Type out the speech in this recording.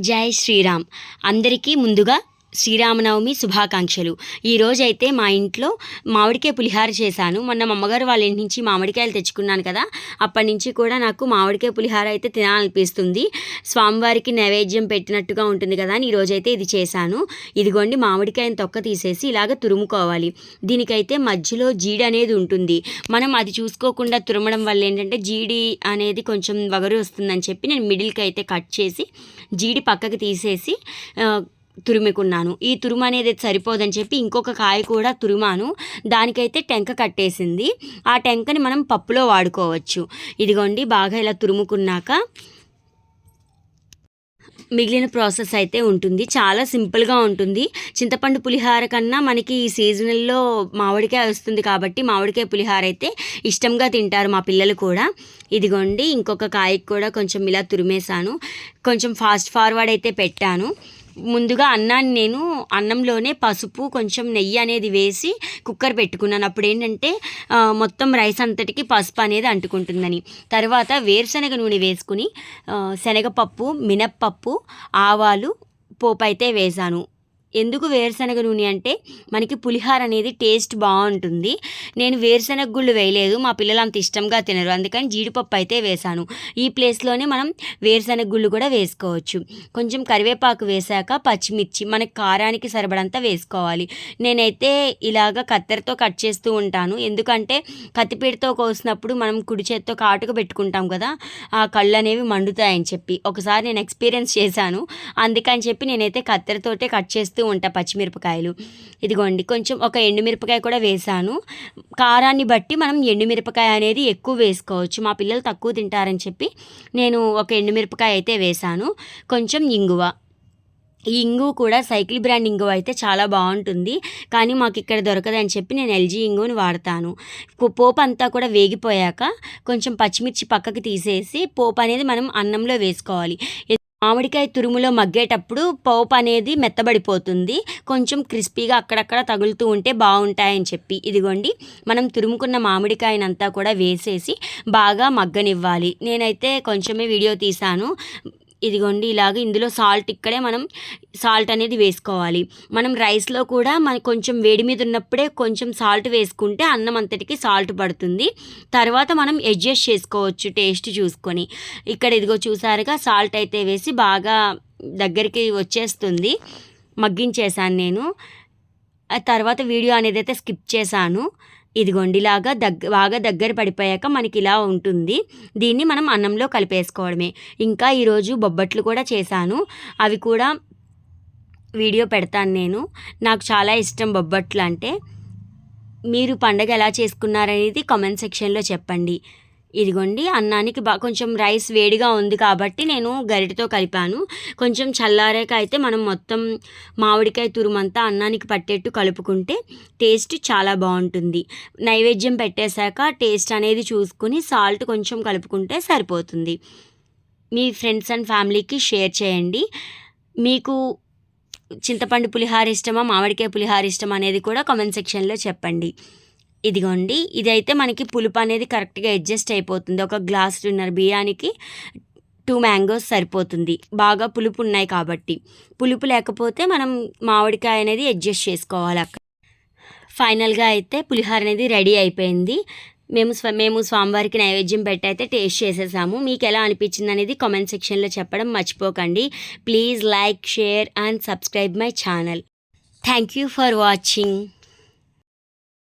జై శ్రీరామ్. అందరికీ ముందుగా శ్రీరామనవమి శుభాకాంక్షలు. ఈరోజైతే మా ఇంట్లో మామిడికాయ పులిహార చేశాను. మొన్న అమ్మగారు వాళ్ళ ఇంటి నుంచి మామిడికాయలు తెచ్చుకున్నాను కదా అప్పటి నుంచి కూడా నాకు మామిడికాయ పులిహార అయితే తినాలనిపిస్తుంది. స్వామివారికి నైవేద్యం పెట్టినట్టుగా ఉంటుంది కదా అని ఈరోజైతే ఇది చేశాను. ఇదిగోండి మామిడికాయని తొక్క తీసేసి ఇలాగ తురుముకోవాలి. దీనికైతే మధ్యలో జీడి అనేది ఉంటుంది. మనం అది చూసుకోకుండా తురమడం వల్ల ఏంటంటే జీడి అనేది కొంచెం వగరు వస్తుందని చెప్పి నేను మిడిల్కి అయితే కట్ చేసి జీడి పక్కకి తీసేసి తురుముకున్నాను. ఈ తురుము అనేది సరిపోదని చెప్పి ఇంకొక కాయ కూడా తురుమాను. దానికైతే టెంక కట్టేసింది. ఆ టెంకని మనం పప్పులో వాడుకోవచ్చు. ఇదిగోండి బాగా ఇలా తురుముకున్నాక మిగిలిన ప్రాసెస్ అయితే ఉంటుంది. చాలా సింపుల్గా ఉంటుంది. చింతపండు పులిహార కన్నా మనకి ఈ సీజనల్లో మామిడికాయ వస్తుంది కాబట్టి మామిడికాయ పులిహార అయితే ఇష్టంగా తింటారు మా పిల్లలు కూడా. ఇదిగోండి ఇంకొక కాయకి కూడా కొంచెం ఇలా తురిమేశాను. కొంచెం ఫాస్ట్ ఫార్వర్డ్ అయితే పెట్టాను. ముందుగా అన్నాన్ని నేను అన్నంలోనే పసుపు కొంచెం నెయ్యి అనేది వేసి కుక్కర్ పెట్టుకున్నాను. అప్పుడు ఏంటంటే మొత్తం రైస్ అంతటికి పసుపు అనేది అంటుకుంటుందని. తర్వాత వేరుశనగ నూనె వేసుకుని శనగపప్పు మినప్పప్పు ఆవాలు పోపు అయితే వేశాను ఎందుకు వేరుశనగ నూనె అంటే మనకి పులిహార అనేది టేస్ట్ బాగుంటుంది. నేను వేరుశనగ గుళ్ళు వేయలేదు మా పిల్లలు అంత ఇష్టంగా తినరు. అందుకని జీడిపప్పు అయితే వేశాను. ఈ ప్లేస్లోనే మనం వేరుశనగ గుళ్ళు కూడా వేసుకోవచ్చు. కొంచెం కరివేపాకు వేశాక పచ్చిమిర్చి మనకి కారానికి సరిపడంతా వేసుకోవాలి. నేనైతే ఇలాగ కత్తెరతో కట్ చేస్తూ ఉంటాను. ఎందుకంటే కత్తిపీటతో కోసినప్పుడు మనం కుడి చేత్తో కాటుక పెట్టుకుంటాం కదా ఆ కళ్ళు అనేవి మండుతాయని చెప్పి. ఒకసారి నేను ఎక్స్పీరియన్స్ చేశాను. అందుకని చెప్పి నేనైతే కత్తెరతోటే కట్ చేస్తూ ఉంటా పచ్చిమిరపకాయలు. ఇదిగోండి కొంచెం ఒక ఎండుమిరపకాయ కూడా వేశాను కారాన్ని బట్టి మనం ఎండుమిరపకాయ అనేది ఎక్కువ వేసుకోవచ్చు. మా పిల్లలు తక్కువ తింటారని చెప్పి నేను ఒక ఎండుమిరపకాయ అయితే వేశాను కొంచెం ఇంగువ. ఈ ఇంగు కూడా సైకిల్ బ్రాండ్ ఇంగువ అయితే చాలా బాగుంటుంది. కానీ మాకు ఇక్కడ దొరకదని చెప్పి నేను ఎల్జీ ఇంగుని వాడతాను. పోపు అంతా కూడా వేగిపోయాక కొంచెం పచ్చిమిర్చి పక్కకి తీసేసి పోపు అనేది మనం అన్నంలో వేసుకోవాలి. మామిడికాయ తురుములో మగ్గేటప్పుడు పోపు అనేది మెత్తబడిపోతుంది. కొంచెం క్రిస్పీగా అక్కడక్కడ తగులుతూ ఉంటే బాగుంటాయని చెప్పి ఇదిగోండి. మనం తురుముకున్న మామిడికాయనంతా కూడా వేసేసి బాగా మగ్గనివ్వాలి. నేనైతే కొంచెమే వీడియో తీశాను. ఇదిగోండి ఇలాగ ఇందులో సాల్ట్ ఇక్కడే మనం సాల్ట్ అనేది వేసుకోవాలి. మనం రైస్లో కూడా మన కొంచెం వేడి మీద ఉన్నప్పుడే కొంచెం సాల్ట్ వేసుకుంటే అన్నం అంతటికి సాల్ట్ పడుతుంది. తర్వాత మనం అడ్జస్ట్ చేసుకోవచ్చు టేస్ట్ చూసుకొని. ఇక్కడ ఇదిగో చూసారుగా సాల్ట్ అయితే వేసి బాగా దగ్గరికి వచ్చేస్తుంది. మగ్గించేశాను నేను. తర్వాత వీడియో అనేది అయితే స్కిప్ చేశాను. ఇదిగొండిలాగా దగ్గ బాగా దగ్గర పడిపోయాక మనకి ఇలా ఉంటుంది. దీన్ని మనం అన్నంలో కలిపేసుకోవడమే. ఇంకా ఈరోజు బొబ్బట్లు కూడా చేశాను. అవి కూడా వీడియో పెడతాను నేను. నాకు చాలా ఇష్టం బొబ్బట్లు అంటే మీరు పండగ ఎలా చేసుకున్నారనేది కామెంట్ సెక్షన్లో చెప్పండి. ఇదిగోండి అన్నానికి బా కొంచెం రైస్ వేడిగా ఉంది కాబట్టి నేను గరిటతో కలిపాను. కొంచెం చల్లారాక అయితే మనం మొత్తం మామిడికాయ తురుమంతా అన్నానికి పట్టేట్టు కలుపుకుంటే టేస్ట్ చాలా బాగుంటుంది. నైవేద్యం పెట్టేశాక టేస్ట్ అనేది చూసుకుని సాల్ట్ కొంచెం కలుపుకుంటే సరిపోతుంది. మీ ఫ్రెండ్స్ అండ్ ఫ్యామిలీకి షేర్ చేయండి. మీకు చింతపండు పులిహార ఇష్టమా మామిడికాయ పులిహార ఇష్టమా అనేది కూడా కామెంట్ సెక్షన్లో చెప్పండి. ఇదిగోండి ఇదైతే మనకి పులుపు అనేది కరెక్ట్గా అడ్జస్ట్ అయిపోతుంది. ఒక గ్లాస్ ఉన్నర బియ్యానికి టూ మ్యాంగోస్ సరిపోతుంది. బాగా పులుపు ఉన్నాయి కాబట్టి. పులుపు లేకపోతే మనం మామిడికాయ అనేది అడ్జస్ట్ చేసుకోవాలి అక్కడ ఫైనల్గా అయితే పులిహోర అనేది రెడీ అయిపోయింది. మేము స్వ మేము స్వామివారికి నైవేద్యం పెట్టి అయితే టేస్ట్ చేసేసాము. మీకు ఎలా అనిపించింది అనేది కామెంట్ సెక్షన్లో చెప్పడం మర్చిపోకండి. Please like share and subscribe my channel. Thank you for watching.